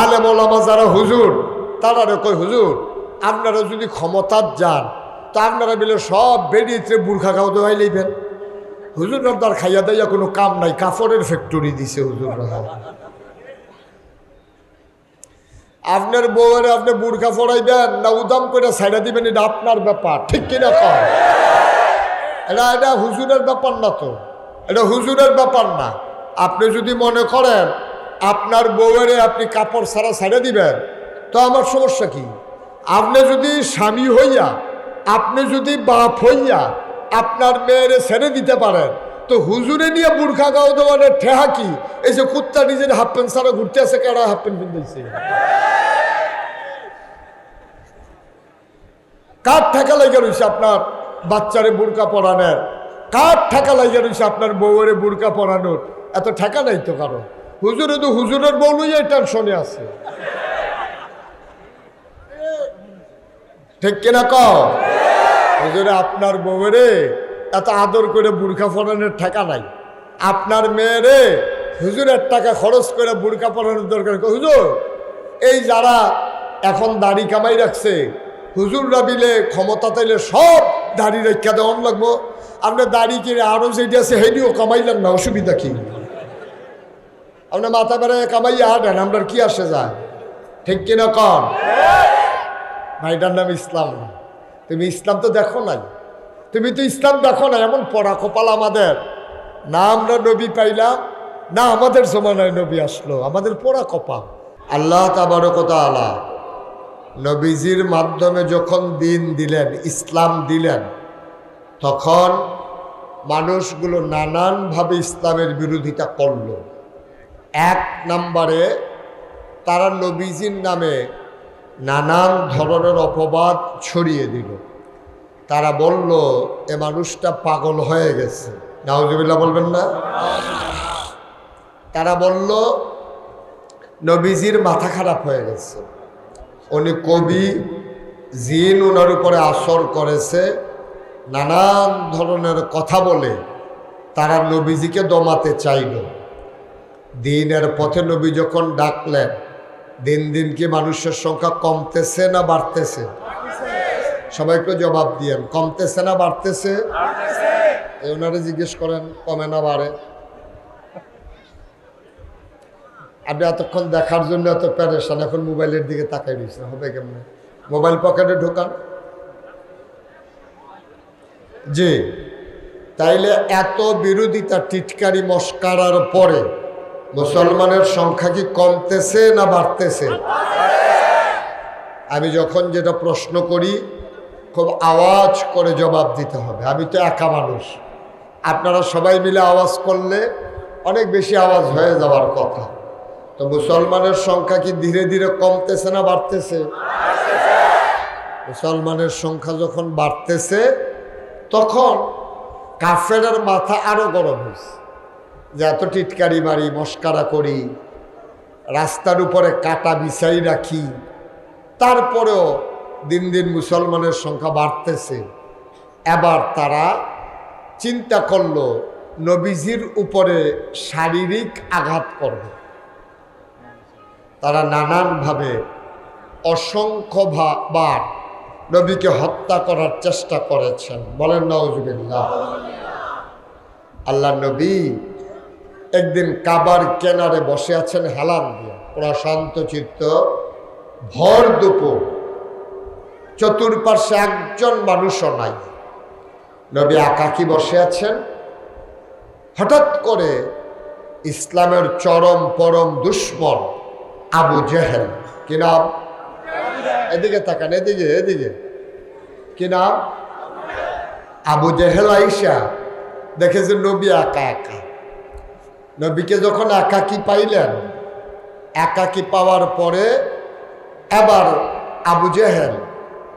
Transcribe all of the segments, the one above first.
আলে মোলামা যারা হুজুর তারা কই হুজুর, আপনারা যদি ক্ষমতার যান, তা আপনারা মিলে সব বেরিয়েছে বুর্খা খাও দোয়াই লইবেন। হুজুর তার খাইয়া দাইয়া কোনো কাম নাই কাপড়ের ফ্যাক্টরি দিছে হুজুর আপনার বউয়ের আপনি বুর্খা ফড়াইবেন না উদাম করে ছাইড়া দিবেন, এটা আপনার ব্যাপার, ঠিক কিনা কর এটা এটা হুজুরের ব্যাপার না তো, এটা হুজুরের ব্যাপার না। আপনি যদি মনে করেন আপনার বউয়ের আপনি কাপড় ছাড়া দিবেন, তো আমার সমস্যা কি? আপনি যদি স্বামী হইয়া, আপনি যদি বাপ হইয়া আপনার মেয়েরে ছেড়ে দিতে পারেন, তো হুজুরে নিয়ে বুর্খা গাও দেওয়ানের ঠেহা কি? এই যে কুত্তা নিজের হাফ প্যান্ট ছাড়া ঘুরতে আছে, কেডা হাফ প্যান্ট পিন্ধাইছে? কার ঠেকা লেগে রয়েছে আপনার বাচ্চারে বুড়কা পরানোর? কার ঠেকা লেগে রয়েছে আপনার বউয়ের বুড়কা পরানোর? এত ঠেকা নাই তো কারণ হুজুরে তো হুজুরের বউ লইয়া টেনশনে আছে। ঠিক কিনা ক হুজুরে, আপনার বউরে এত আদর করে বুড়কা পরানোর ঠেকা নাই। আপনার মেয়েরে হুজুরের টাকা খরচ করে বুড়কা পরানোর দরকার হুজুর, এই যারা এখন দাড়ি কামাই রাখছে, হুজুররা বিলে ক্ষমতা তাইলে সব দাড়ি রেখা দেওয়ান লাগবো। আপনার দাড়ি কিনে আরও যেটি আছে হেডিও কামাইলেন না, অসুবিধা কি? আপনার মাথা বেড়ায় কামাইয়া হাঁটেন, আপনার কি আসে যায়? ঠিক কিনা কন? ভাইটার নাম ইসলাম তুমি ইসলাম তো দেখো নাই। তুমি তো ইসলাম দেখো না এমন পড়া কপাল আমাদের। না আমরা নবী পাইলাম, না আমাদের জমানায় নবী আসলো, আমাদের পড়া কপাল। আল্লাহ তাবারকতা আলা নবীজির মাধ্যমে যখন দিন দিলেন, ইসলাম দিলেন, তখন মানুষগুলো নানানভাবে ইসলামের বিরোধিতা করল। এক নম্বরে তারা নবীজির নামে নানান ধরনের অপবাদ ছড়িয়ে দিল। তারা বলল, এ মানুষটা পাগল হয়ে গেছে। নাউজুবিল্লাহ বলবেন না? তারা বলল, নবীজির মাথা খারাপ হয়ে গেছে। উনি কবি, জিন ওনার উপরে আসর করেছে। নানান ধরনের কথা বলে তারা নবীজিকে দমাতে চাইল। দিনের পথে নবী যখন ডাকলেন, দিন দিন কি মানুষের সংখ্যা কমতেছে না বাড়তেছে? সবাই একটু জবাব দিয়েন, কমতেছে না বাড়তেছে? ওনারে জিজ্ঞেস করেন, কমে না বাড়ে? আপনি এতক্ষণ দেখার জন্য এত প্যারেশান এখন মোবাইলের দিকে তাকাই দিয়েছেন হবে কেমনে? মোবাইল পকেটে ঢোকান। জি, তাইলে এত বিরোধিতা, টিটকারি, মস্কারার পরে মুসলমানের সংখ্যা কি কমতেছে না বাড়তেছে? আমি যখন যেটা প্রশ্ন করি, খুব আওয়াজ করে জবাব দিতে হবে। আমি তো একা মানুষ। আপনারা সবাই মিলে আওয়াজ করলে অনেক বেশি আওয়াজ হয়ে যাওয়ার কথা। তো মুসলমানের সংখ্যা কি ধীরে ধীরে কমতেছে না বাড়তেছে? মুসলমানের সংখ্যা যখন বাড়তেছে, তখন কাফেরের মাথা আরও গরম হয়েছে। যে এত টিটকারি মারি, মস্কারা করি, রাস্তার উপরে কাটা বিছাই রাখি, তারপরেও দিন দিন মুসলমানের সংখ্যা বাড়তেছে। এবার তারা চিন্তা করল, নবীজির উপরে শারীরিক আঘাত করবে। তারা নানানভাবে অসংখ্য বার নবীকে হত্যা করার চেষ্টা করেছেন। বলেন নজুবিল্লাহ আল্লাহ নবী একদিন কাবার কেনারে বসে আছেন হেলান দিয়ে। প্রশান্ত চিত্ত, ভর দুপুর। চতুর্পার্শ্বে একজন মানুষও নাই। নবী একাকি বসে আছেন? হঠাৎ করে ইসলামের চরম পরম দুশ্মন আবু জেহেল। কি নাম? এদিকে তাকান, এদিকে এদিকে। কি নাম? আবু জেহেল আইসা। দেখে যে নবী একা একা। নবীকে যখন একাকি পাইলেন, একাকি পাওয়ার পরে এবার আবু জেহেল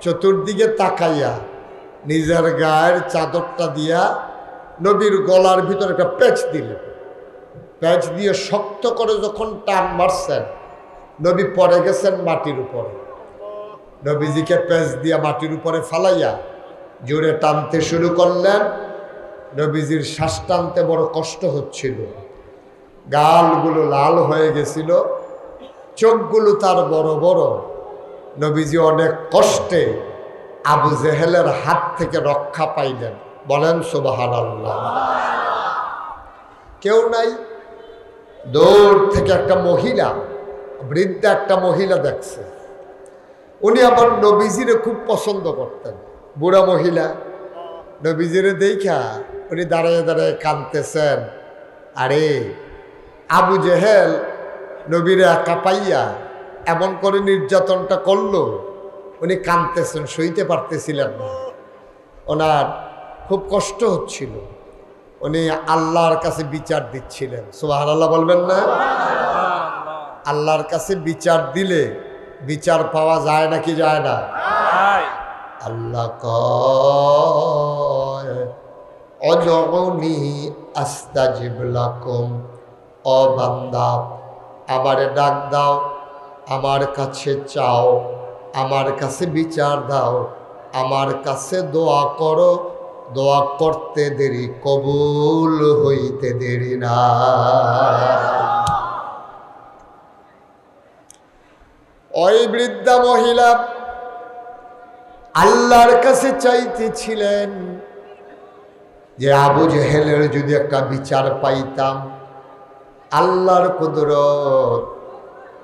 চতুর্দিকে তাকাইয়া নিজের গায়ের চাদরটা দিয়া নবীর গলার ভিতরে একটা প্যাচ দিলেন প্যাচ দিয়ে শক্ত করে যখন টান মারছেন, নবী পড়ে গেছেন মাটির উপরে। নবীজিকে প্যাচ দিয়া মাটির উপরে ফালাইয়া জোরে টানতে শুরু করলেন। নবীজির শ্বাস টানতে বড় কষ্ট হচ্ছিল। গালগুলো লাল হয়ে গেছিল, চোখগুলো তার বড় বড়। নবীজি অনেক কষ্টে আবু জেহেলের হাত থেকে রক্ষা পাইলেন। বলেন সুবাহান আল্লাহ কেউ নাই। দৌড় থেকে একটা মহিলা, বৃদ্ধা একটা মহিলা দেখছে। উনি আবার নবীজিরে খুব পছন্দ করতেন। বুড়া মহিলা, নবীজিরে দেখা উনি দাঁড়ায় দাঁড়ায় কাঁদতেছেন। আরে আবু জেহেল নবীরে একা পাইয়া এমন করে নির্যাতনটা করল উনি কাঁদতেছেন সইতে পারতেছিলেন না। ওনার খুব কষ্ট হচ্ছিল। উনি আল্লাহর কাছে বিচার দিচ্ছিলেন। সুবাহ আল্লাহ বলবেন না? আল্লাহর কাছে বিচার দিলে বিচার পাওয়া যায় নাকি যায় না? আল্লাহ কয় অজগনি আস্তাজিব লাকুম ও বান্দা আমারে ডাক দাও, আমার কাছে চাও, আমার কাছে বিচার দাও, আমার কাছে দোয়া করো, দোয়া করতে দেরি, কবুল হইতে দেরি না। ওই বৃদ্ধা মহিলা আল্লাহর কাছে চাইতেছিলেন যে, আবু জেহেলের যদি একটা বিচার পাইতাম আল্লাহর কুদরত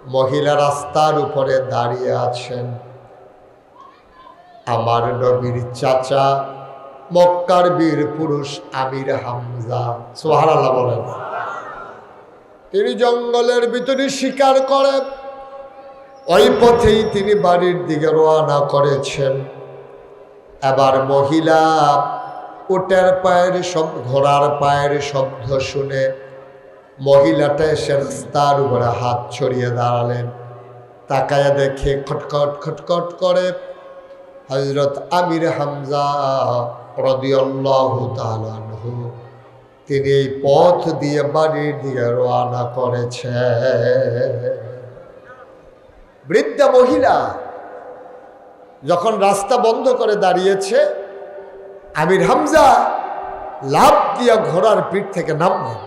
মহিলা রাস্তার উপরে দাঁড়িয়ে আছেন। আমার নবীর চাচা, মক্কার বীর পুরুষ আমির হামজা। সোহার আল্লাহ বলেন। তিনি জঙ্গলের ভিতরে শিকার করেন। ওই পথেই তিনি বাড়ির দিকে রওনা করেছেন। এবার মহিলা উটের পায়ের সব ঘোড়ার পায়ের শব্দ শুনে মহিলাটা এসে রাস্তার উপরে হাত ছড়িয়ে দাঁড়ালেন। তাকায়া দেখে খটখট খটখট করে হজরত আমির হামজা রদিয়াল্লাহু তাআলাহু তিনি এই পথ দিয়ে বাড়ির দিকে রওনা করেছে বৃদ্ধা মহিলা যখন রাস্তা বন্ধ করে দাঁড়িয়েছে, আমির হামজা লাভ দিয়া ঘোড়ার পিঠ থেকে নামলেন।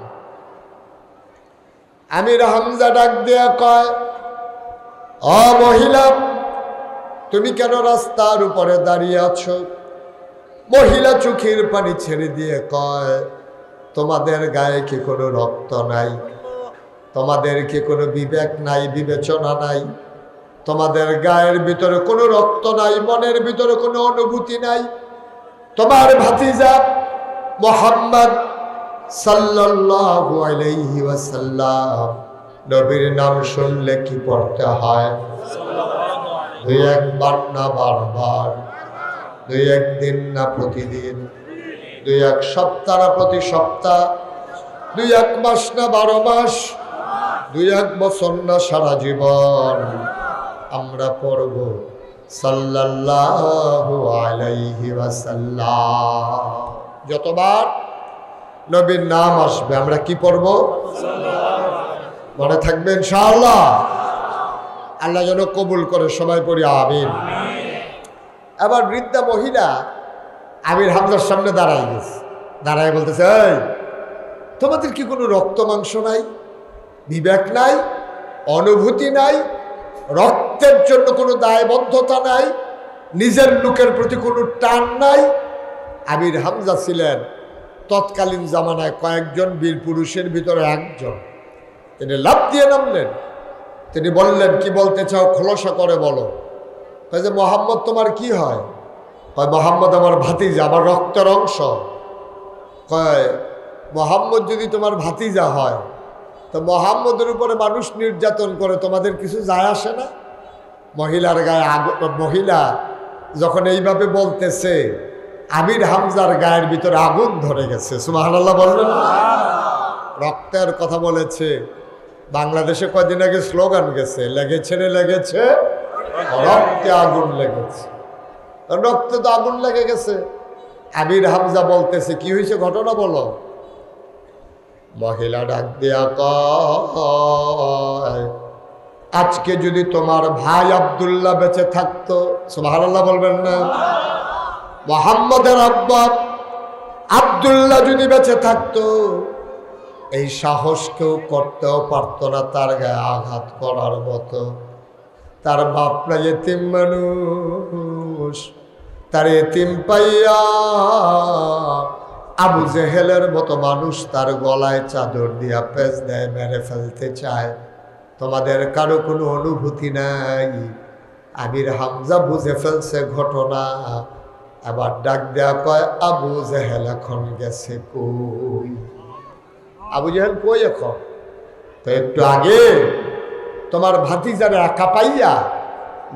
আমির হামজা ডাক দিয়া কয়, অ মহিলা, তুমি কেন রাস্তার উপরে দাঁড়িয়ে আছো? মহিলা চোখের পানি ছেড়ে দিয়ে কয়, তোমাদের গায়ে কি কোনো রক্ত নাই? তোমাদের কি কোনো বিবেক নাই, বিবেচনা নাই? তোমাদের গায়ের ভিতরে কোনো রক্ত নাই, মনের ভিতরে কোনো অনুভূতি নাই? তোমার ভাতিজা মোহাম্মদ সাল্লাল্লাহু আলাইহি ওয়াসাল্লাম। নবীর নাম শুনলে কি পড়তে হয়? দুই একবার না বারবার? দুই একদিন না প্রতিদিন? দুই এক সপ্তাহ না প্রতি সপ্তাহ? দুই এক মাস না বারো মাস? দুই এক বছর না সারা জীবন? আমরা পড়ব সাল্লাল্লাহু আলাইহি ওয়াসাল্লাম। যতবার নবীর নাম আসবে। আমরা কি পড়ব? মনে থাকবে ইনশাআল্লাহ। আল্লাহ যেন কবুল করে সবাই পড়ি, আমিন। আবার বৃদ্ধা মহিলা আমির হামজার সামনে দাঁড়াই গেছে। দাঁড়ায় বলতেছে, এই, তোমাদের কি কোনো রক্ত মাংস নাই? বিবেক নাই? অনুভূতি নাই? রক্তের জন্য কোনো দায়বদ্ধতা নাই? নিজের লোকের প্রতি কোনো টান নাই? আমির হামজা ছিলেন তৎকালীন জামানায় কয়েকজন বীর পুরুষের ভিতরে একজন। তিনি লাভ দিয়ে নামলেন। তিনি বললেন, কি বলতে চাও? খোলসা করে বলো। কয় যে, মোহাম্মদ, তোমার কি হয়? কয়, মোহাম্মদ আমার ভাতিজা, আমার রক্তের অংশ। কয়, মোহাম্মদ যদি তোমার ভাতিজা হয়, তো মোহাম্মদের উপরে মানুষ নির্যাতন করে, তোমাদের কিছু যায় আসে না? মহিলার গায়ে মহিলা যখন এইভাবে বলতেছে আমির হামজার গায়ের ভিতরে আগুন ধরে গেছে। সুমাহান্লাহ বলবেন? রক্তের কথা বলেছে। বাংলাদেশে কয়দিন আগে স্লোগান গেছে, লেগেছে রে লেগেছে, রক্তে আগুন লেগেছে। রক্তে তো আগুন লেগে গেছে। আমির হামজা বলতেছে, কি হয়েছে ঘটনা বলো? মহিলা ডাক দিয়া আজকে যদি তোমার ভাই আব্দুল্লাহ বেঁচে থাকতো, সুবহানাল্লাহ বলবেন না। মোহাম্মদের আব্বা আব্দুল্লাহ যদি বেঁচে থাকতো, এই সাহস কেউ করতেও পারতো না তার গায়ে আঘাত করার মতো। তার বাপরা এতিম মানুষ, তার এতিম পাইয়া আবু জেহেলের মতো মানুষ তার গলায় চাদর দিয়া পেঁচ দেয়, মেরে ফেলতে চায়। তোমাদের কারও কোনো অনুভূতি নাই। আমির হামজা বুঝে ফেলছে ঘটনা। আবার ডাক দেয়া কয়, আবু জেহেল এখন গেছে কই? আবু জেহেল কই এখন? তো একটু আগে তোমার ভাতিজারে একা পাইয়া,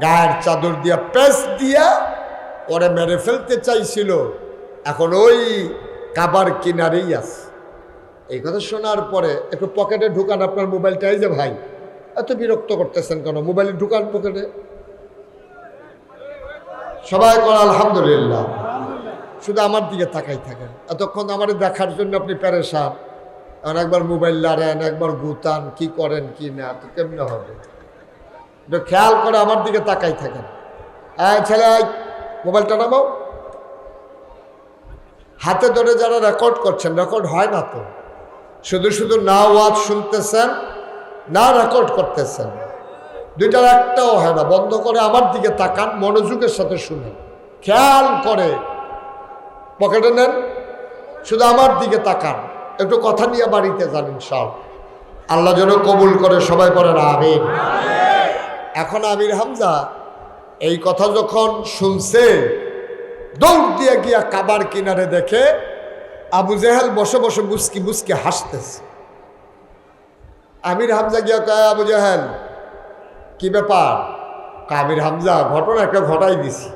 গায়ের চাদর দিয়া পেস দিয়া ওরে মেরে ফেলতে চাইছিল। এখন ওই কাবার কিনারেই আছে। এই কথা শোনার পরে একটু পকেটে ঢুকান আপনার মোবাইলটা, এই যে ভাই, এত বিরক্ত করতেছেন কেন? মোবাইলে ঢুকান পকেটে। সবাই কর আলহামদুলিল্লাহ। শুধু আমার দিকে তাকাই থাকেন এতক্ষণ আমার দেখার জন্য আপনি প্যারেশান আর একবার মোবাইল লাড়েন, একবার গুতান, কি করেন, কি না, তো কেমনে হবে? খেয়াল করে আমার দিকে তাকাই থাকেন। হ্যাঁ ছেলে মোবাইলটা নামাও। হাতে ধরে যারা রেকর্ড করছেন রেকর্ড হয় না তো। শুধু শুধু না ওয়াজ শুনতেছেন, না রেকর্ড করতেছেন। দুইটার একটাও হয় না, বন্ধ করে আমার দিকে তাকান, মনোযোগের সাথে শুনেন। খেয়াল করে পকেটে নেন, শুধু আমার দিকে তাকান। একটু কথা নিয়ে বাড়িতে জানেন সব আল্লাহ যেন কবুল করে, সবাই পড়েন, আমিন। এখন আমির হামজা এই কথা যখন শুনছে, দৌড় দিয়ে গিয়া কাবার কিনারে দেখে আবু জেহেল বসে বসে মুসকি মুসকি হাসতেছে। আমির হামজা গিয়া কয়, আবু জেহেল কি ব্যাপার? কাবির হামজা ঘটনা একটা ঘটাই দিছি।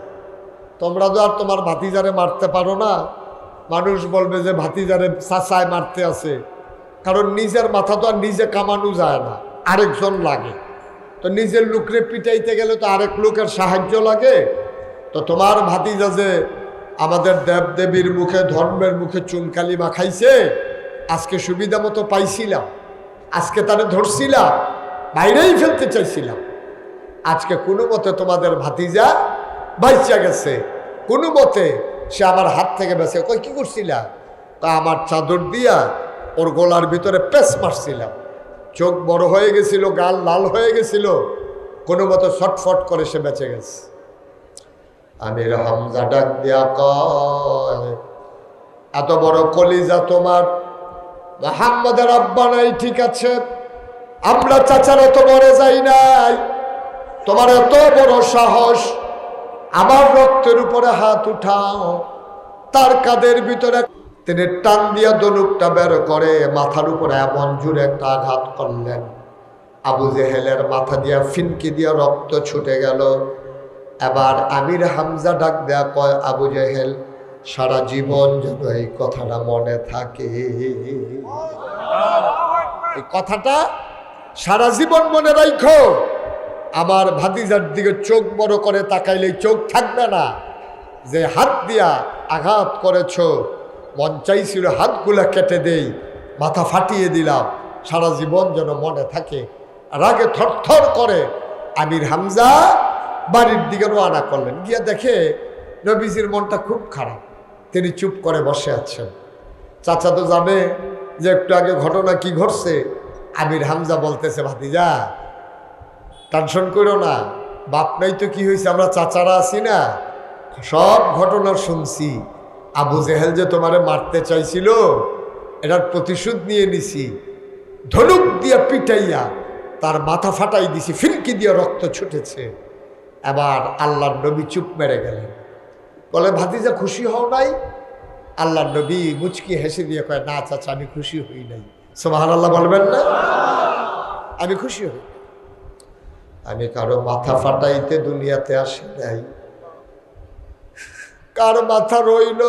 তোমরা তো আর তোমার ভাতিজারে মারতে পারো না। মানুষ বলবে যে ভাতিজারে চাচায় মারতে আছে। কারণ নিজের মাথা তো আর নিজে কামানো যায় না, আরেকজন লাগে। তো নিজের লোকরে পিটাইতে গেলে তো আরেক লোকের সাহায্য লাগে। তো তোমার ভাতিজা যে আমাদের দেবদেবীর মুখে, ধর্মের মুখে চুনকালি মাখাইছে, আজকে সুবিধা মতো পাইছিলাম। আজকে তারে ধরছিলাম, বাইরেই ফেলতে চাইছিলাম। আজকে কোনো মতে তোমাদের ভাতিজা বাইচা গেছে। কোনো মতে সে আমার হাত থেকে বেঁচে, কই কি করছিলা? তা আমার চাদর দিয়া ওর গলার ভিতরে পেস মারছিলাম। চোখ বড় হয়ে গেছিল, গাল লাল হয়ে গেছিল। কোনো মতো ছটফট করে সে বেঁচে গেছে। আমির হামজা ডাক দিয়া কয়, এত বড় কলিজা তোমার। মোহাম্মদের আব্বা নাই, ঠিক আছে। আমরা চাচারা তো মরে যাই নাই। তোমার এত বড় সাহস, আমার রক্তের উপরে হাত উঠাও। তার কাদের ভিতরে তিনি টান দিয়া দনুকটা বের করে মাথার উপরে এমন জুড়ে একটা আঘাত করলেন। আবু জেহেলের মাথা দিয়া ফিনকি দিয়া রক্ত ছুটে গেল। এবার আমির হামজা ডাক দেয়া কয়, আবু জেহেল, সারা জীবন যেন এই কথাটা মনে থাকে। এই কথাটা সারা জীবন মনে রাখো আমার ভাতিজার দিকে চোখ বড় করে তাকাইলে চোখ থাকবে না। যে হাত দিয়া আঘাত করেছ, মন চাইছিল হাতগুলা কেটে দেই, মাথা ফাটিয়ে দিলাম। সারা জীবন যেন মনে থাকে। রাগে থরথর করে আমির হামজা বাড়ির দিকে রওনা করলেন। গিয়া দেখে নবীজির মনটা খুব খারাপ। তিনি চুপ করে বসে আছেন। চাচা তো জানে যে একটু আগে ঘটনা কি ঘটছে। আমির হামজা বলতেছে, ভাতিজা টেনশন করো না। বাপ নাই তো কি হয়েছে আমরা চাচারা আছি না। সব ঘটনা শুনছি। আবু জেহেল যে তোমারে মারতে চাইছিল, এটার প্রতিশোধ নিয়ে নিছি। ধনুক দিয়া পিটাইয়া তার মাথা ফাটাই দিছি ফিরকি দিয়ে রক্ত ছুটেছে। এবার আল্লাহর নবী চুপ মেরে গেলেন। বলে, ভাতিজা, খুশি হও নাই? আল্লাহর নবী মুচকি হেসে দিয়ে কয়, না চাচা, আমি খুশি হই নাই। সোমাহান আল্লাহ বলবেন না? আমি খুশি হই। আমি কারও মাথা ফাটাইতে দুনিয়াতে আসি নাই। কার মাথা রইল?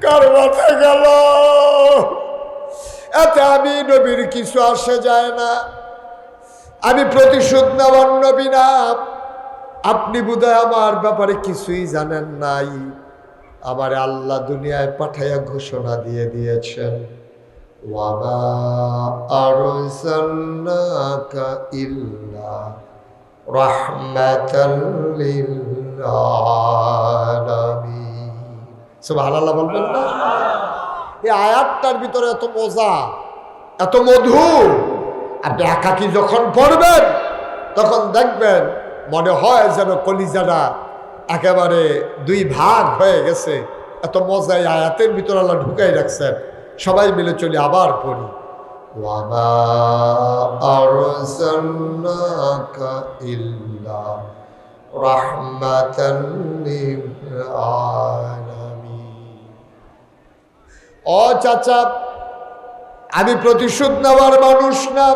কার মাথা গেল? এতে আমি নবীর কিছু আসে যায় না। আমি প্রতিশোধ নেওয়ার নবী না। আপনি বোধহয় আমার ব্যাপারে কিছুই জানেন নাই। আমার আল্লাহ দুনিয়ায় পাঠাইয়া ঘোষণা দিয়ে দিয়েছেন। ওয়ামা আরসালনাকা ইল্লা রাহমাতাল লিল আলামিন সুবহানাল্লাহ বলবেন না? এই আয়াতটার ভিতরে এত মজা এত মধু আপনি একাকি যখন পড়বেন তখন দেখবেন মনে হয় যেন কলিজাটা একেবারে দুই ভাগ হয়ে গেছে। এত মজা এই আয়াতের ভিতরে আল্লাহ ঢুকাই রাখছেন। সবাই মিলে চলি আবার পড়ি وما أرسلناك إلا رحمة للعالمين ও চাচা আমি প্রতিশোধ নেওয়ার মানুষ না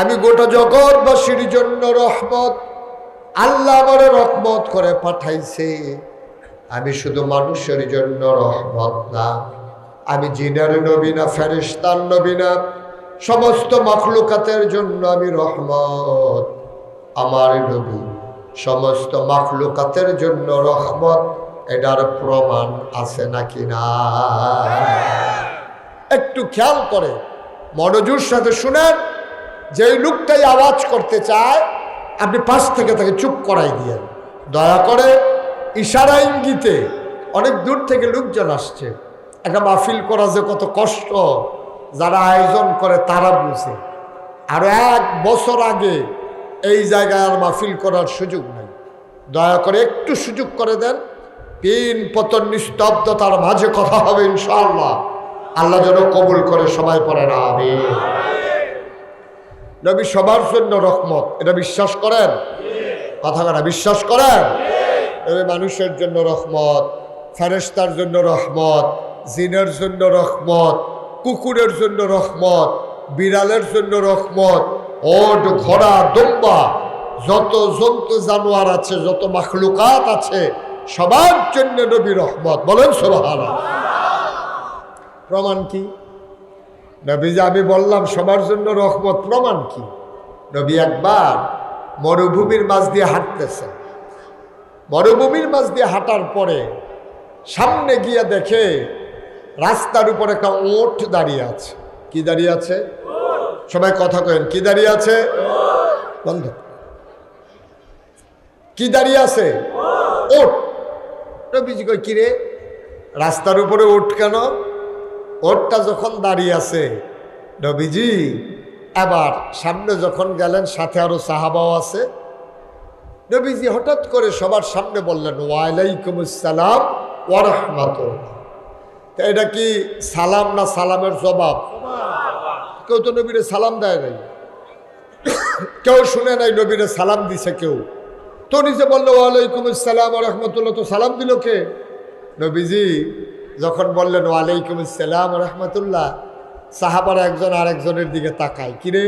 আমি গোটা জগৎবাসীর জন্য রহমত আল্লাহ আমার রহমত করে পাঠাইছে আমি শুধু মানুষের জন্য রহমত না আমি জিনার নবী না ফেরিস্তার নবী না, সমস্ত মখলুকাতের জন্য আমি রহমত। আমার নবী সমস্ত মখলুকাতের জন্য রহমত, এটার প্রমাণ আছে নাকি না? একটু খেয়াল করে মনোজুর সাথে শুনেন, যেই লোকটাই আওয়াজ করতে চায়, আপনি পাশ থেকে তাকে চুপ করাই দিয়েন। দয়া করে ইশারা ইঙ্গিতে অনেক দূর থেকে লোকজন আসছে। একটা মাহফিল করা যে কত কষ্ট, যারা আয়োজন করে তারা বুঝে। আর এক বছর আগে এই জায়গায় আর মাহফিল করার সুযোগ নেই। দয়া করে একটু সুযোগ করে দেন পিন পতন নিস্তব্ধতার মাঝে কথা হবে ইনশাআল্লাহ। আল্লাহ যেন কবুল করে সবাই পড়ে না আমি নবী সবার জন্য রহমত, এটা বিশ্বাস করেন? কথা কথা বিশ্বাস করেন? মানুষের জন্য রহমত ফেরেস্তার জন্য রহমত জিনের জন্য রহমত, কুকুরের জন্য রহমত, বিড়ালের জন্য রহমত, ওট, ঘোড়া, দম্বা, যত জন্তু জানোয়ার আছে, যত মাখলুকাত আছে, সবার জন্য নবী রহমত। বলেন সোহানা প্রমাণ কি? নবী যে আমি বললাম সবার জন্য রহমত, প্রমাণ কি? নবী একবার মরুভূমির মাঝ দিয়ে হাঁটতেছেন। মরুভূমির মাঝ দিয়ে হাঁটার পরে সামনে গিয়ে দেখে রাস্তার উপর একটা ওঠ দাঁড়িয়ে আছে। কি দাঁড়িয়ে আছে? সবাই কথা কেন কি দাঁড়িয়ে আছে? বন্ধ। কি দাঁড়িয়ে আছে? ওট। নবীজি কই কিরে রাস্তার উপরে ওঠ কেন? ওটটা যখন দাঁড়িয়ে আছে, নবীজি, এবার সামনে যখন গেলেন, সাথে আরও সাহাবাও আছে। নবীজি হঠাৎ করে সবার সামনে বললেন ওয়ালাইকুম আসসালাম ওয়ারহমাতুল্লাহ তা এটা কি সালাম না সালামের জবাব? কেউ তো নবীরে সালাম দেয় নাই। কেউ শুনে নাই নবীরে সালাম দিছে কেউ। তো নিজে বলল, ওয়ালাইকুম আসসালাম রহমতুল্লাহ। তো সালাম দিল কে? নবীজি যখন বললেন, ওয়ালাইকুম আসসালাম রহমতুল্লাহ। সাহাবার একজন আরেকজনের দিকে তাকায়। কিরে,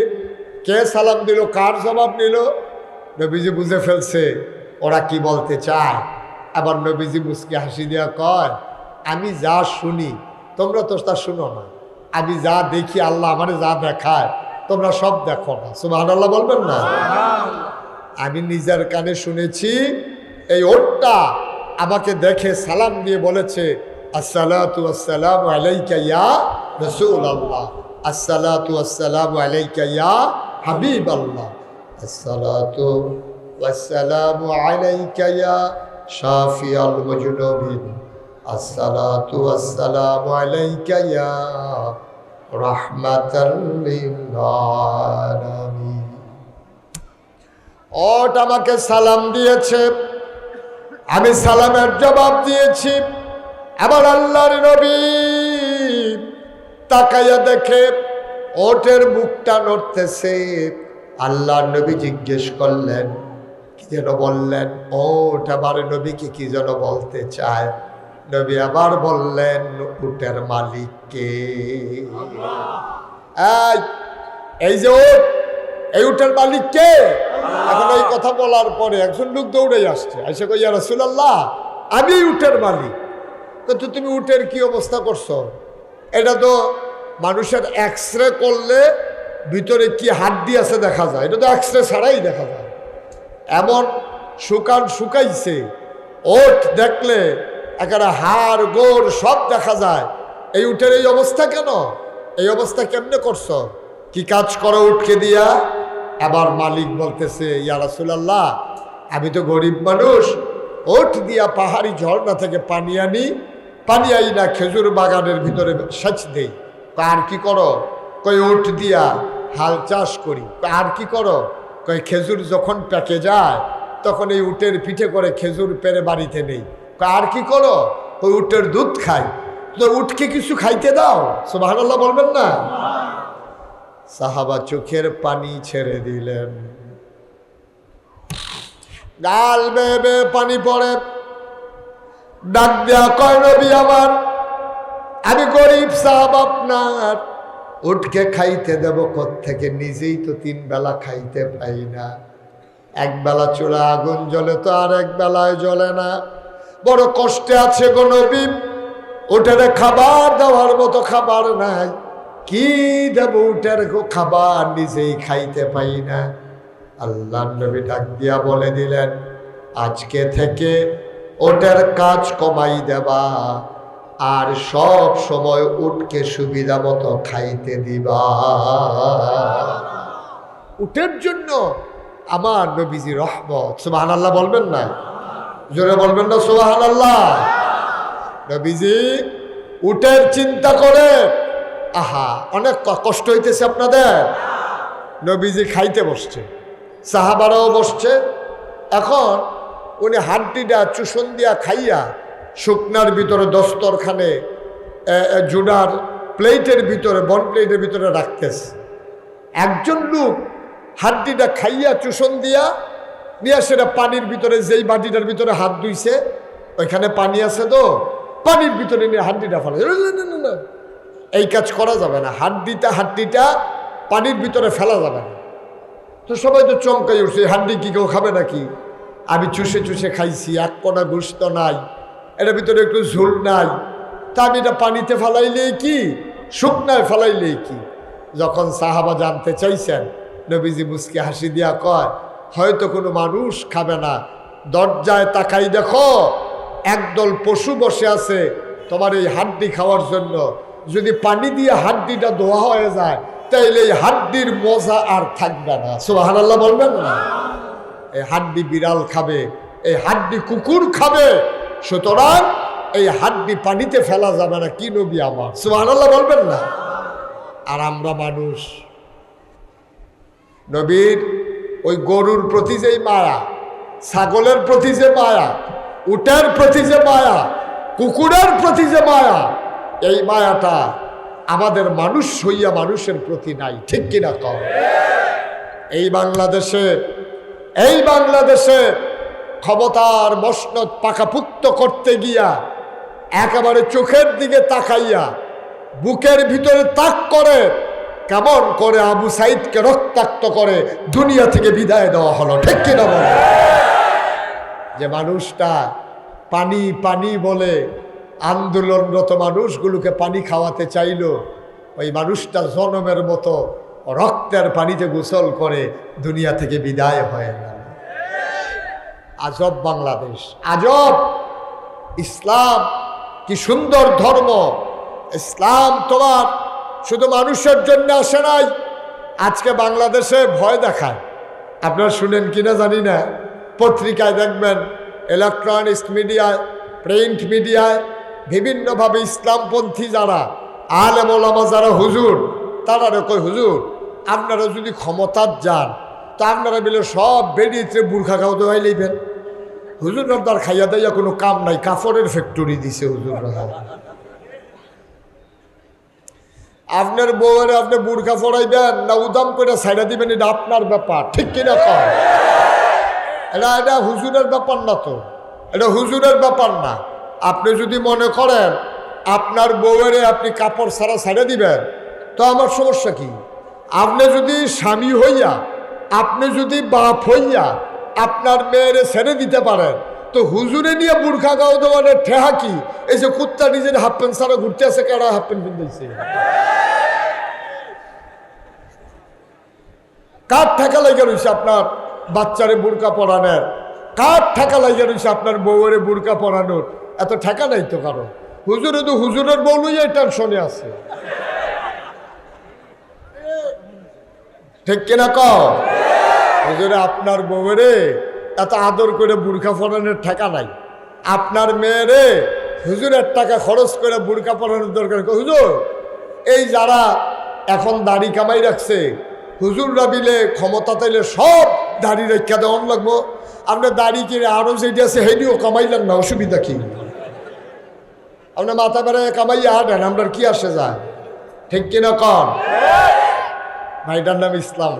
কে সালাম দিল? কার জবাব নিল? নবীজি বুঝে ফেলছে, ওরা কি বলতে চায়? আবার নবীজি মুসকি হাসি দেওয়া কয় আমি যা শুনি তোমরা তো তা শুনো না। আমি যা দেখি আল্লাহ আমারে যা দেখায় তোমরা সব দেখো না। সুবাহ আল্লাহ বলবেন না? আমি নিজের কানে শুনেছি এই ওটটা আমাকে দেখে সালাম দিয়ে বলেছে আসসালাতু আসসালামু আলাইকা ইয়া রাসূল আল্লাহ আসসালাতু আসসালামু আলাইকা ইয়া হাবিব আল্লাহ আসসালাতু ওয়াসসালামু আলাইকা ইয়া শাফিয়াল মুজনুবিন। আমাকে সালাম দিয়েছে, আমি সালামের জবাব দিয়েছি। আবার আল্লাহর নবী তাকাইয়া দেখে ওটের মুখটা নড়তেছে। আল্লাহর নবী জিজ্ঞেস করলেন, কি যেন বললেন? ওট আবার নবীকে কি যেন বলতে চায়? নবী আবার বললেন উটের মালিককে। এই, যে ওট এই উটের মালিক কে এখন এই কথা বলার পরে একজন লোক দৌড়ে আসছে এসে কই রাসূলুল্লাহ আমি উটের মালিক। তো তো তুমি উটের কি অবস্থা করছ? এটা তো মানুষের এক্স রে করলে ভিতরে কি হাড্ডি আছে দেখা যায় এটা তো এক্স রে ছাড়াই দেখা যায়। এমন শুকান শুকাইছে ওট দেখলে একেবারে হাড়, গোড় সব দেখা যায়। এই উটের এই অবস্থা কেন? এই অবস্থা কেমনে করছ? কি কাজ করো উঠকে দিয়া? আবার মালিক বলতেছে, ইয়া রাসূলুল্লাহ, আমি তো গরিব মানুষ। ওঠ দিয়া পাহাড়ি ঝর্ণা থেকে পানি আনি, পানি আই না খেজুর বাগানের ভিতরে সেচ দেই। আর কি করো? কই উঠ দিয়া হাল চাষ করি। আর কি করো? কই খেজুর যখন পেকে যায়, তখন এই উটের পিঠে করে খেজুর পেরে বাড়িতে নেই। আর কি করো? ওই উটের দুধ খাই। তো উঠকে কিছু খাইতে দাও। সুবহানাল্লাহ বলবেন না? সাহাবা চোখের পানি ছেড়ে দিলেন। গাল বেয়ে পানি পড়ে। ডাক দেয়া কয়, নবী আমার, আমি গরিব সাহাব আপনার। উঠকে খাইতে দেব থেকে নিজেই তো তিন বেলা খাইতে পাই না। এক বেলা চুলা আগুন জ্বলে তো আর এক বেলায় জ্বলে না। বড় কষ্টে আছে গো নবী। উঠের খাবার দেওয়ার মতো খাবার নাই। কি দেব গো খাবার? নিজেই খাইতে পাই না। আল্লাহ নবী ডাক দিয়া বলে দিলেন, আজকে থেকে ওটার কাজ কমাই দেবা, আর সব সময় উটকে সুবিধা মতো খাইতে দিবা। উটের জন্য আমার নবীজি রহমত। সুবাহান আল্লাহ বলবেন না? জোরে বলবেন না সুবাহান আল্লাহ নবীজি, উটের চিন্তা করে। আহা, অনেক কষ্ট হইতেছে আপনাদের। নবীজি খাইতে বসছে, সাহাবারাও বসছে। এখন উনি হাড্ডিটা চুষণ দিয়া খাইয়া শুকনার ভিতরে দস্তরখানে জুনার প্লেটের ভিতরে, বন প্লেটের ভিতরে রাখতেছে। একজন লোক হাড্ডিটা খাইয়া চুষণ দিয়া নিয়ে সেটা পানির ভিতরে, যেই বাটিটার ভিতরে হাত ধুইছে, ওইখানে পানি আছে তো, পানির ভিতরে নিয়ে হাড্ডিটা ফেলা না। এই কাজ করা যাবে না। হাড্ডিটা হাড্ডিটা পানির ভিতরে ফেলা যাবে না। তো সবাই তো চমকাই উঠছে হাড্ডি কি কেউ খাবে নাকি? আমি চুষে চুষে খাইছি, এক কোনা গুস্ত নাই, এটার ভিতরে একটু ঝোল নাই। তা আমি এটা পানিতে ফেলাইলে কি? শুকনায় ফেলাইলে কি? যখন সাহাবা জানতে চাইছেন, নবীজি মুসকে হাসি দিয়া কয় হয়তো কোনো মানুষ খাবে না। দরজায় তাকাই দেখো, একদল পশু বসে আছে তোমার এই হাড্ডি খাওয়ার জন্য। যদি পানি দিয়ে হাড্ডিটা ধোয়া হয়ে যায়, তাইলে এই হাড্ডির মজা আর থাকবে না। সুবাহান আল্লাহ বলবেন না? এই হাড্ডি বিড়াল খাবে, এই হাড্ডি কুকুর খাবে, সুতরাং এই হাড্ডি পানিতে ফেলা যাবে না, কি নবী আমার? সুবাহান আল্লাহ বলবেন না? আর আমরা মানুষ, নবীর ওই গরুর প্রতি যে মায়া, ছাগলের প্রতি যে মায়া, উটের প্রতি যে মায়া, কুকুরের প্রতি যে মায়া, এই মায়াটা আমাদের মানুষ হইয়া মানুষের প্রতি নাই, ঠিক কিনা কম এই বাংলাদেশে এই বাংলাদেশে ক্ষমতার মসনদ পাকাপুক্ত করতে গিয়া, একেবারে চোখের দিকে তাকাইয়া, বুকের ভিতরে তাক করে কেমন করে আবু সাইদকে রক্তাক্ত করে দুনিয়া থেকে বিদায় দেওয়া হলো? ঠিক কিনা বলে? যে মানুষটা পানি পানি বলে আন্দোলনরত মানুষগুলোকে পানি খাওয়াতে চাইলো, ওই মানুষটা জনমের মতো রক্তের পানিতে গোসল করে দুনিয়া থেকে বিদায় হয়ে গেল। আজব বাংলাদেশ, আজব! ইসলাম কি সুন্দর ধর্ম? ইসলাম তোমার শুধু মানুষের জন্য আসে নাই, আজকে বাংলাদেশে ভয় দেখায়। আপনারা শুনেন কিনা জানি না। পত্রিকায় দেখবেন ইলেকট্রনিক্স মিডিয়ায় প্রিন্ট মিডিয়ায় বিভিন্নভাবে ইসলামপন্থী যারা, আলেম ওলামা যারা হুজুর তারা কই হুজুর, আপনারা যদি ক্ষমতার যান, তা আপনারা মিলে সব বেরিয়েছে বুর্খা খাও দেওয়াই লইবেন হুজুর তার খাইয়া দাইয়া কোনো কাম নাই কাপড়ের ফ্যাক্টরি দিছে হুজুর আপনার বউয়ের আপনি বুর্খা ফড়াইবেন না, উদাম করে ছাইড়া দিবেন, এটা আপনার ব্যাপার। ঠিক কিনা কর এটা এটা হুজুরের ব্যাপার না তো। এটা হুজুরের ব্যাপার না। আপনি যদি মনে করেন আপনার বউয়েরে আপনি কাপড় ছাড়া ছাড়ে দিবেন, তো আমার সমস্যা কি? আপনি যদি স্বামী হইয়া, আপনি যদি বাপ হইয়া আপনার মেয়েরে ছেড়ে দিতে পারেন তো হুজুরে নিয়ে বুর্খা গাও দেওয়ানের ঠেহা কি? এই যে কুত্তা নিজের হাফ প্যান্ট সারা ঘুরতে আছে কারা হাফ প্যান্ট পিন্ধাইছে কার ঠেকা লাগে রয়েছে আপনার বাচ্চারে বুড়কা পরানোর? কার ঠেকা লাগে রয়েছে আপনার বউরে বুড়কা পরানোর? এত ঠেকা নাই তো কারও? হুজুরে তো হুজুরের বউ লইয়া টেনশনে আছে। ঠিক কিনা ক হুজুরে, আপনার বউরে এত আদর করে বুড়কা পরানোর ঠেকা নাই। আপনার মেয়েরে হুজুরের টাকা খরচ করে বুড়কা পরানোর দরকার হুজুর, এই যারা এখন দাড়ি কামাই রাখছে, হুজুররা মিলে ক্ষমতা তাইলে সব দাড়ি রেখা দেওয়ান লাগবো। আপনার দাড়ি কিনে আরও যেটি আছে হেডিও কামাইলেন না, অসুবিধা কি? আপনার মাথা বেড়ায় কামাইয়া হাঁটেন আপনার কি আসে যায় ঠিক কিনা কন? ভাইটার নাম ইসলাম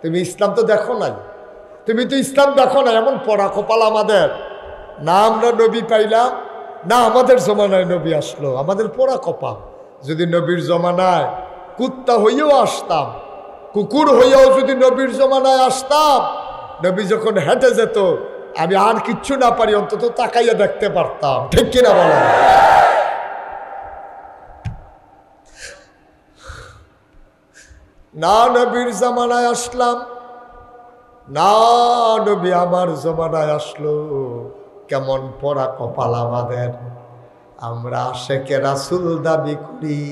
তুমি ইসলাম তো দেখো নাই। তুমি তো ইসলাম দেখো না, এমন পড়া কপাল আমাদের। না আমরা নবী পাইলাম, না আমাদের জমানায় নবী আসলো, আমাদের পোড়া কপাল যদি নবীর জমানায় কুত্তা হইয়াও আসতাম, কুকুর হইয়াও যদি নবীর জমানায় আসতাম, নবী যখন হেঁটে যেত, আমি আর কিচ্ছু না পারি, অন্তত তাকাইয়া দেখতে পারতাম। ঠিক কিনা বলেন না নবীর জামানায় আসলাম না নবী, আমার জমানায় আসলো। কেমন পড়া কপাল আমাদের। আমরা শেখে রাসুল দাবি করি।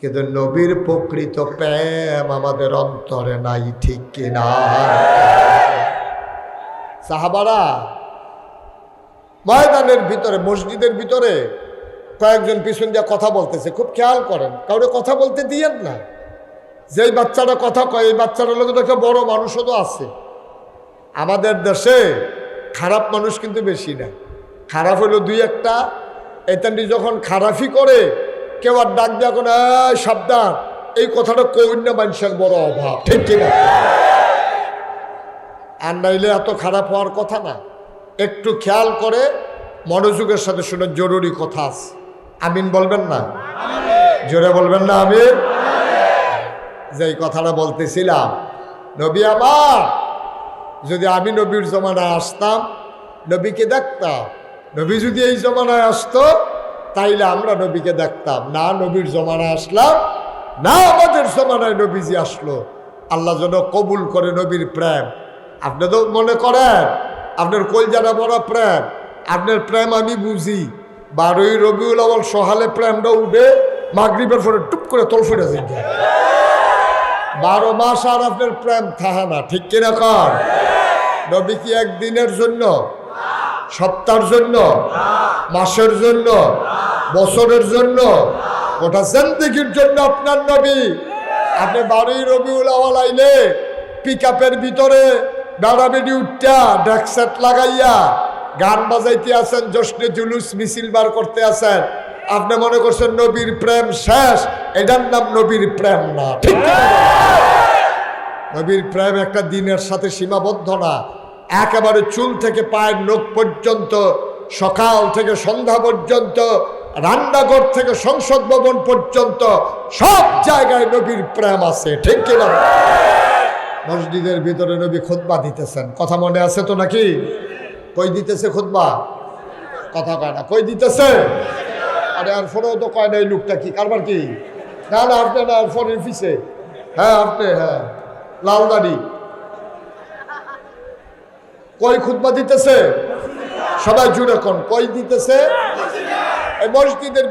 কিন্তু নবীর প্রকৃত প্রেম আমাদের অন্তরে নাই, ঠিক কিনা সাহাবারা, ময়দানের ভিতরে, মসজিদের ভিতরে কয়েকজন পিছন দিয়ে কথা বলতেছে। খুব খেয়াল করেন, কাউরে কথা বলতে দিয়েন না। যেই বাচ্চাটা কথা কয় এই বাচ্চাটার লোক দেখে বড় মানুষও তো আছে। আমাদের দেশে খারাপ মানুষ কিন্তু বেশি না। খারাপ হলো দুই একটা। এতান্ডি যখন খারাপই করে কেউ আর ডাক দেওয়া কোনো সাবধান। এই কথাটা কৌন্য মানুষের বড় অভাব ঠিক কিনা আর নাইলে এত খারাপ হওয়ার কথা না। একটু খেয়াল করে মনোযোগের সাথে শুনে জরুরি কথা আছে। আমিন বলবেন না? জোরে বলবেন না আমিন? যে কথাটা বলতেছিলাম, নবী আমার যদি আমি নবীর জমানায় আসতাম, নবীকে দেখতাম। নবী যদি এই জমানায় আসতো, তাইলে আমরা নবীকে দেখতাম। না নবীর জমানায় আসলাম, না আমাদের জমানায় নবীজি আসলো। আল্লাহ যেন কবুল করে নবীর প্রেম। আপনি তো মনে করেন, আপনার কলজাটা বড় প্রেম। আপনার প্রেম আমি বুঝি। বারোই রবিউল আওয়াল সহালে প্রেমটা উঠে মাগরিবের পরে টুপ করে তল ফুটে যায় বারো মাস আর আপনার প্রেম থাহা না, ঠিক কিনা কর নবী কি একদিনের জন্য? সপ্তাহের জন্য? মাসের জন্য? বছরের জন্য? ওটা জিন্দিগির জন্য আপনার নবী। আপনি বারোই রবিউল আওয়াল আইলে পিক ভিতরে বেড়াবেড়ি উঠটা ডেকসেট লাগাইয়া, গান বাজাইতে আছেন, জশ্নে জুলুস, মিছিল বার করতে আছেন। আপনি মনে করছেন নবীর প্রেম শেষ? এটার নাম নবীর প্রেম না, ঠিক নবীর প্রেম একটা দিনের সাথে সীমাবদ্ধ না। একেবারে চুল থেকে পায়ের নখ পর্যন্ত, সকাল থেকে সন্ধ্যা পর্যন্ত, রান্নাঘর থেকে সংসদ ভবন পর্যন্ত, সব জায়গায় নবীর প্রেম আছে, ঠিক কিনা মসজিদের ভিতরে নবী খুতবা দিতেছেন। কথা মনে আছে তো নাকি? কই দিতেছে খুতবা? কথা কয় না। কই দিতেছে? আরে আর ফোনেও তো কয় না এই লোকটা কি? কারবার কি? না না, আপনি না ফোনের পিছে হ্যাঁ আপনি হ্যাঁ। লাল দাড়ি কই খুতবা দিতেছে? সবাই জুড়ে কন। কই দিতেছে? মসজিদের